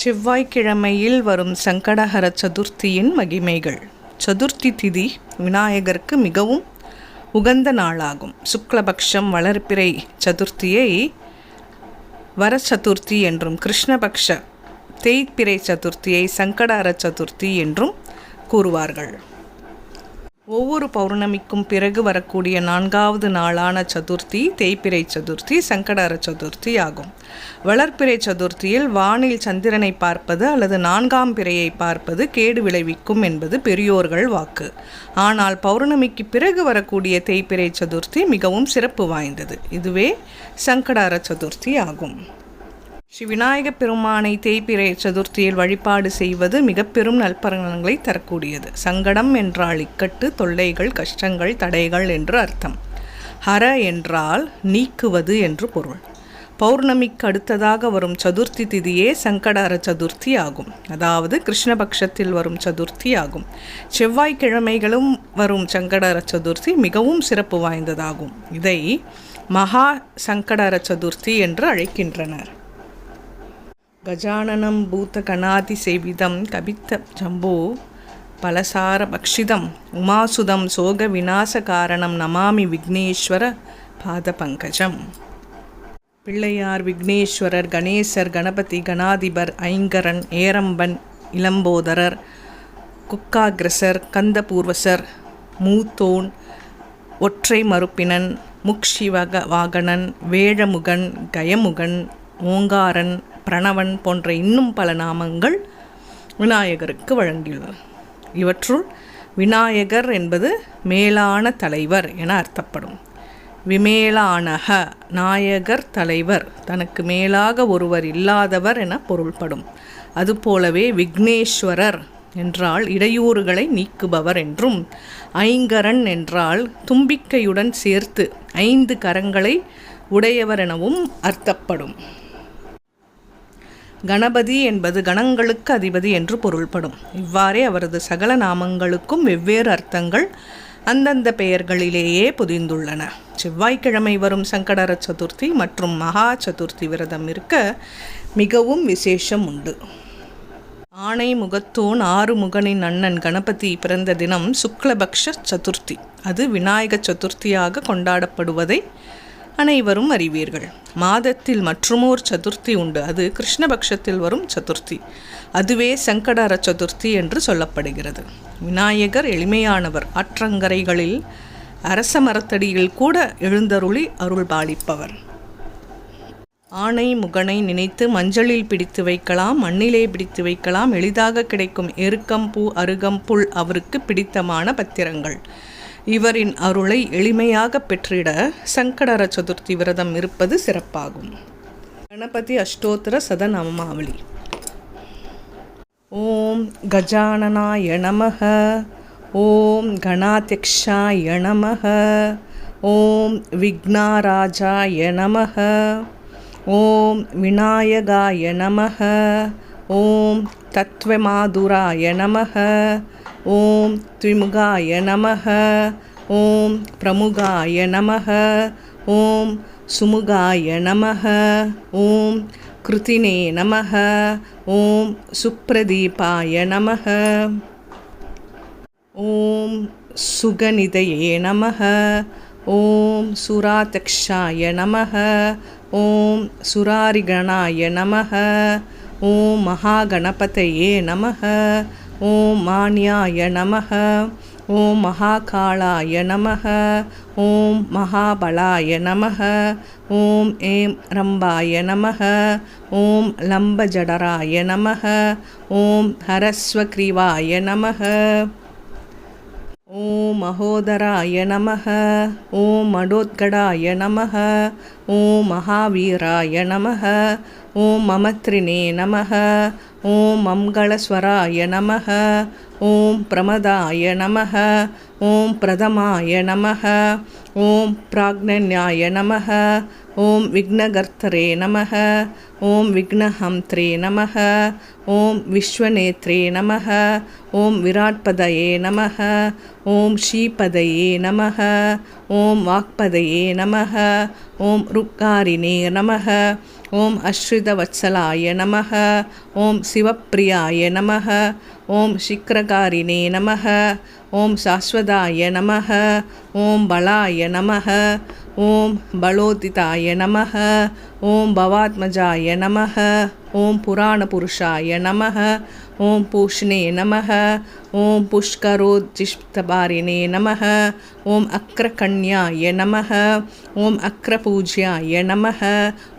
செவ்வாய்க்கிழமையில் வரும் சங்கடஹர சதுர்த்தியின் மகிமைகள். சதுர்த்தி திதி விநாயகருக்கு மிகவும் உகந்த நாளாகும். சுக்லபக்ஷம் வளர்ப்பிறை சதுர்த்தியை வர சதுர்த்தி என்றும் கிருஷ்ணபக்ஷ தேய்பிறை சதுர்த்தியை சங்கடஹர சதுர்த்தி என்றும் கூறுவார்கள். ஒவ்வொரு பௌர்ணமிக்கும் பிறகு வரக்கூடிய நான்காவது நாளான சதுர்த்தி தேய்பிரை சதுர்த்தி சங்கடார சதுர்த்தி ஆகும். வளர்ப்பிறை சதுர்த்தியில் வானில் சந்திரனை பார்ப்பது அல்லது நான்காம் பிறையை பார்ப்பது கேடு விளைவிக்கும் என்பது பெரியோர்கள் வாக்கு. ஆனால் பௌர்ணமிக்கு பிறகு வரக்கூடிய தேய்பிரை சதுர்த்தி மிகவும் சிறப்பு வாய்ந்தது. இதுவே சங்கடார சதுர்த்தி ஆகும். ஸ்ரீ விநாயகப் பெருமானை தேய்பிறை சதுர்த்தியில் வழிபாடு செய்வது மிக பெரும் நல்பலன்களை தரக்கூடியது. சங்கடம் என்றால் இக்கட்டு தொல்லைகள் கஷ்டங்கள் தடைகள் என்று அர்த்தம். ஹர என்றால் நீக்குவது என்று பொருள். பௌர்ணமிக்கு அடுத்ததாக வரும் சதுர்த்தி திதியே சங்கடார சதுர்த்தி ஆகும். அதாவது கிருஷ்ணபக்ஷத்தில் வரும் சதுர்த்தி ஆகும். செவ்வாய்க்கிழமைகளும் வரும் சங்கடார சதுர்த்தி மிகவும் சிறப்பு வாய்ந்ததாகும். இதை மகா சங்கடார சதுர்த்தி என்று அழைக்கின்றனர். கஜானனம் பூதகணாதி சேவிதம் கவித்த ஜம்போ பலசார பக்ஷிதம் உமாசுதம் சோக விநாச காரணம் நமாமி விக்னேஸ்வர பாத பங்கஜம் பிள்ளையார் விக்னேஸ்வரர் கணேசர் கணபதி கணாதிபர் ஐங்கரன் ஏரம்பன் இளம்போதரர் குக்காகிரசர் கந்தபூர்வசர் மூத்தோன் ஒற்றை மறுப்பினன் முக்ஷிவக வாகணன் வேழமுகன் கயமுகன் ஓங்காரன் பிரணவன் போன்ற இன்னும் பல நாமங்கள் விநாயகருக்கு வழங்கியுள்ளன. இவற்றுள் விநாயகர் என்பது மேலான தலைவர் என அர்த்தப்படும். விமேலானக நாயகர் தலைவர் தனக்கு மேலாக ஒருவர் இல்லாதவர் என பொருள்படும். அதுபோலவே விக்னேஸ்வரர் என்றால் இடையூறுகளை நீக்குபவர் என்றும் ஐங்கரன் என்றால் தும்பிக்கையுடன் சேர்த்து ஐந்து கரங்களை உடையவர் எனவும் அர்த்தப்படும். கணபதி என்பது கணங்களுக்கு அதிபதி என்று பொருள்படும். இவ்வாறே அவரது சகல நாமங்களுக்கும் வெவ்வேறு அர்த்தங்கள் அந்தந்த பெயர்களிலேயே புதிந்துள்ளன. செவ்வாய்க்கிழமை வரும் சங்கடர சதுர்த்தி மற்றும் மகா சதுர்த்தி விரதம் இருக்க மிகவும் விசேஷம் உண்டு. ஆணை முகத்தோன் ஆறு முகனின் அண்ணன் கணபதி பிறந்த தினம் சுக்லபக்ஷ சதுர்த்தி. அது விநாயக சதுர்த்தியாக கொண்டாடப்படுவதை அனைவரும் அறிவீர்கள். மாதத்தில் மற்றுமோர் சதுர்த்தி உண்டு. அது கிருஷ்ணபக்ஷத்தில் வரும் சதுர்த்தி. அதுவே சங்கடர சதுர்த்தி என்று சொல்லப்படுகிறது. விநாயகர் எளிமையானவர். ஆற்றங்கரைகளில் அரச மரத்தடியில் கூட எழுந்தருளி அருள் பாலிப்பவர். ஆணை முகனை நினைத்து மஞ்சளில் பிடித்து வைக்கலாம். மண்ணிலே பிடித்து வைக்கலாம். எளிதாக கிடைக்கும். எருக்கம் பூ அருகம் புல் அவருக்கு பிடித்தமான பத்திரங்கள். இவரின் அருளை எளிமையாக பெற்றிட சங்கடர சதுர்த்தி விரதம் இருப்பது சிறப்பாகும். கணபதி அஷ்டோத்திர சதநாமாவளி. ஓம் கஜானனாய நமக ஓம் கணாத்தியக்ஷாய நமக ஓம் விக்னாராஜாய நமக ஓம் விநாயகாய நமக ஓம் தத்வமாதுராய நமக ஓம் த்விமுகாய நமக ஓம் பிரமுகாய நமக ஓம் சுமுகாய நமக ஓம் கிருத்தினே நமக ஓம் சுப்ரதீபாய நமக ஓம் சுகநிதையே நமக ஓம் சுராதக்ஷாய நமக ஓம் சுராரிகணாய நமக ஓம் மகாகணபதையே நமக ஓம் மான்யாய நமக ஓம் மகாகாளாய நமக ஓம் மகாபலாய நமக ஓம் ஏம் ரம்பாய நமக ஓம் லம்பஜடராய நமக ஓம் ஹரஸ்வக்ரீவாய நமக ஓம் மகோதராய நமக ஓம் மடோத்கடாய நமக ஓம் மகாவீராய நமக ஓம் மமத்ரினே நமக ஓம் மங்களஸ்வராய நமக ஓம் பிரமதாய நமக ஓம் பிரதமாய நமக ஓம் பிராக்ஞாய நமக ஓம் விக்னகர்த்தரே நமக ஓம் விக்னஹம்த்ரே நமக ஓம் விஸ்வநேத்ரே நமக ஓம் விராட்பதயே நமக ஓம் ஸ்ரீபதயே நமக ஓம் வாக்பதயே நமக ஓம் ருக்காரினே நமக ஓம் அஸ்ரிதவத்சலாய நமக ஓம் சிவப்பிரியாய நமக ஓம் சிக்ரகாரிணே நமக ஓம் சாஸ்வதாய நமக ஓம் பலாய நமக ஓம் பலோதிதாய நமக ஓம் பவாத்மஜாய நமக ஓம் புராண புருஷாய நமக ஓம் பூஷ்ணே நமக ஓம் புஷ்கரோஜிஷ்டபாரிணே நமக ஓம் அக்ரகண்யாய நமக ஓம் அக்ரபூஜ்யாய நமக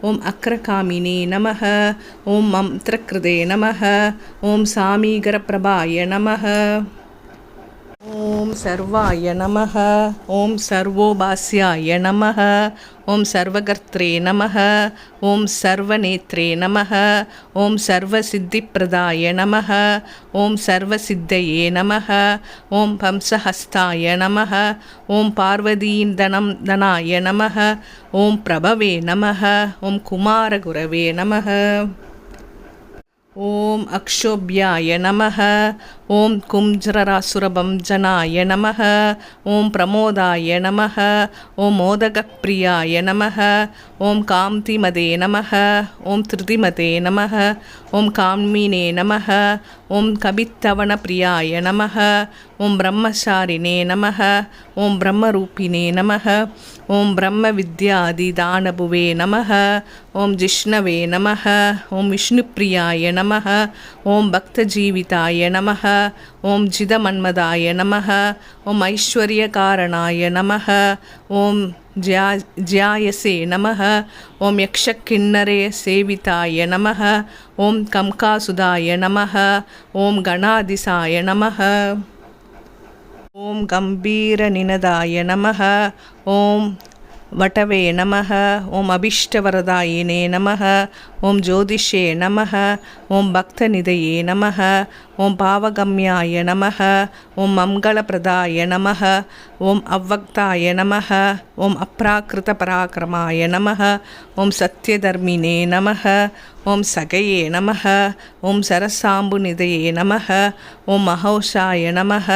ஓம் அக்ரகாமினே நமக ஓம் மந்திரகிருதே நமக ஓம் சாமீகரப்பிரபாய நமக ஓம் சர்வாய நமக ஓம் சர்வோபாஸ்யாய நமக ஓம் சர்வகர்த்ரே நமக ஓம் சர்வநேத்ரே நமக ஓம் சர்வசித்திப்பிரதாய நமக ஓம் சர்வசித்தையே நமக ஓம் பம்சஹஸ்தாய நமக ஓம் பார்வதீம் தனம் தனாய நமக ஓம் பிரபவே நமக ஓம் குமாரகுரவே நமக ஓம் ஓம் அக்ஷோபியாய நமக ஓம் கும்ஜரராசுரபம் ஜனாய நமக ஓம் பிரமோதாய நமக ஓம் மோதகப்பிரியாய நமக ஓம் காந்திமதே நமக ஓம் திருதிமதே நமக ஓம் காம்மினே நமக ஓம் கபித்தவனப்பிரியாய நமக ஓம் பிரம்மசாரிணே நமக ஓம் பிரம்மரூபிணே நமக ஓம் பிரம்ம வித்யாதி தானபுவே நமக ஓம் ஜிஷ்ணவே நமக ஓம் விஷ்ணுப்பிரியாய நமக ஓம் பக்த ஜீவிதாய நமக ஓம் ஜிதமன்மதாய நமக ஓம் ஐஸ்வர்ய காரணாய நமக ஓம் ஜியா ஜியாயசே நமக ஓம் யக்ஷக்கிண்ணரே சேவிதாய நமக ஓம் கம்காசுதாய நமக ஓம் கணாதிசாய நமக ஓம் கம்பீரநினதாய நமக ஓம் வட்டவே நம ஓம் அபிஷ்டவரதாயினே நம ஓம் ஜோதிஷே நமக ஓம் பக்த நிதையே நமக ஓம் பாவகம்யாய நமக ஓம் மங்களபிரதாய நமக ஓம் அவ்வக்தாய நமக ஓம் அப்ராக்கிருத பராக்கிரமாய நமக ஓம் சத்யதர்மினே நமக ஓம் சகையே நமக ஓம் சரசாம்பு நிதையே நமக ஓம் மகௌஷாய நமக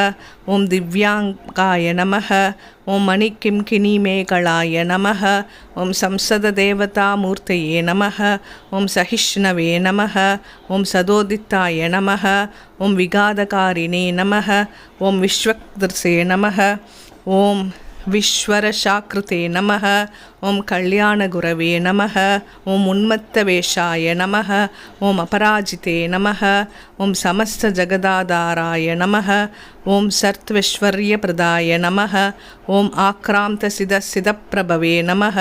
ஓம் திவ்யாங்காய நமக ஓம் மணிக்கிம் கிணிமேகளாய நமக ஓம் சம்சதேவதாமூர்த்தயே நம ஓம் சகிஷ்ணவே நம ஓம் சதோதித்தாய நம ஓம் விகாதகாரிணே நம ஓம் விஸ்வக்திர்சே நம ஓம் விஸ்வரசாக்கிருத்தே நமக ஓம் கல்யாண குரவே நமக ஓம் உன்மத்த வேஷாய நமக ஓம் அபராஜிதே நமக ஓம் சமஸ்த ஜெகதாதாராய நமக ஓம் சர்த்வஸ்வர்ய பிரதாய நமக ஓம் ஆக்ராந்த சித சிதப்பிரபவே நமக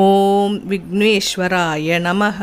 ஓம் விக்னேஸ்வராய நமக